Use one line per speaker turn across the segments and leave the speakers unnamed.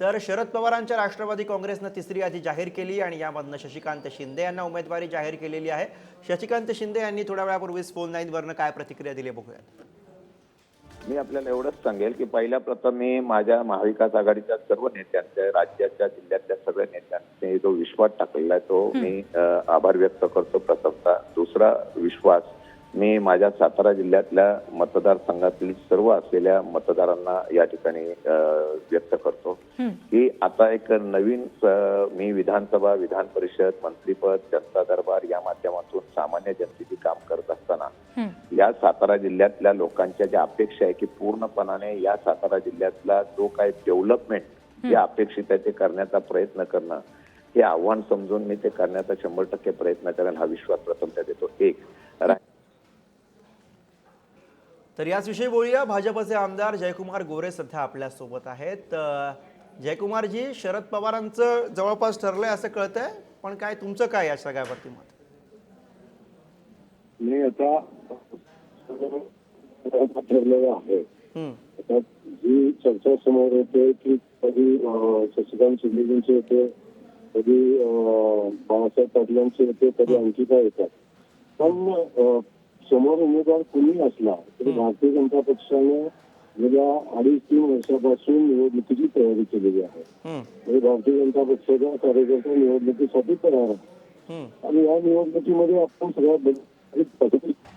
तर शरद पवारांच्या राष्ट्रवादी काँग्रेसनं तिसरी यादी जाहीर केली आणि यामधनं शशिकांत शिंदे यांना उमेदवारी जाहीर केलेली आहे. शशिकांत शिंदे यांनी थोड्या वेळापूर्वीच फोन लाईनवरनं काय प्रतिक्रिया दिली बघूयात.
मी आपल्याला एवढंच सांगेल की पहिल्या प्रथम मी माझ्या महाविकास आघाडीच्या सर्व नेत्यांच्या राज्याच्या जिल्ह्यातल्या सगळ्या नेत्यांनी जो विश्वास टाकलेला आहे तो मी आभार व्यक्त करतो प्रथमतः. दुसरा विश्वास मी माझ्या सातारा जिल्ह्यातल्या मतदारसंघातील सर्व असलेल्या मतदारांना या ठिकाणी व्यक्त करतो. की आता एक नवीन मी विधानसभा विधान परिषद मंत्रीपद जनता दरबार या माध्यमातून सामान्य जनतेची काम करत असताना या सातारा जिल्ह्यातल्या लोकांच्या ज्या अपेक्षा आहे की पूर्णपणाने या सातारा जिल्ह्यातला जो काही डेव्हलपमेंट जे अपेक्षित आहे ते करण्याचा प्रयत्न करणं हे आव्हान समजून मी ते करण्याचा शंभर टक्के प्रयत्न करेन हा विश्वास प्रथम देतो. एक
तर याचविषयी बोलूया. भाजपचे आमदार जयकुमार गोरे सध्या आपल्यासोबत आहेत. जयकुमारजी शरद पवारांचं जवळपास ठरलंय असं कळतंय. पण काय तुमचं काय या सगळ्यावरती मत
मी आता ठरलेलं आहे. आता जी चर्चा समोर येते की कधी शशिकांत शिंदेजींचे येते कधी बाळासाहेब पाटलांचे येते कधी काय येतात. पण समोर उमेदवार कुणी असला तरी भारतीय जनता पक्षाने गेल्या अडीच तीन वर्षापासून निवडणुकीची तयारी केलेली आहे. म्हणजे भारतीय जनता पक्षाचा कार्यकर्ता निवडणुकीसाठी तयार आहे. आणि या निवडणुकीमध्ये आपण सगळ्यात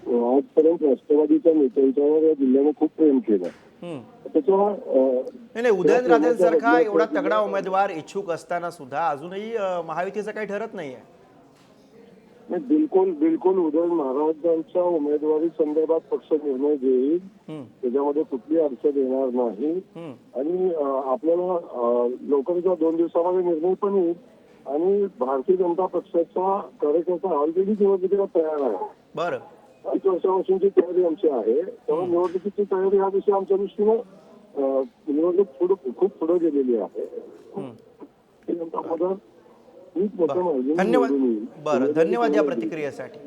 आजपर्यंत राष्ट्रवादीच्या नेत्यांच्यावर या जिल्ह्याने खूप प्रेम केलं. त्याच्यामुळे
उदयनराजेंसारखा एवढा तगडा उमेदवार इच्छुक असताना सुद्धा अजूनही महायुतीचं काही ठरत नाहीये.
नाही, बिलकुल बिलकुल उदय महाराजांच्या उमेदवारी संदर्भात पक्ष निर्णय घेईल त्याच्यामध्ये कुठली अडचण येणार नाही. आणि आपल्याला लवकरच्या दोन दिवसामध्ये निर्णय पण येईल. आणि भारतीय जनता पक्षाचा कार्यकर्ता ऑलरेडी निवडणुकीला तयार आहे.
बरं.
पाच वर्षापासूनची तयारी आमची आहे. त्यामुळे निवडणुकीची तयारी हा विषय आमच्या दृष्टीनं निवडणूक पुढे खूप पुढे गेलेली आहे. खूप मोठ्या मार्जिन
धन्यवाद. बरं धन्यवाद या प्रतिक्रियेसाठी.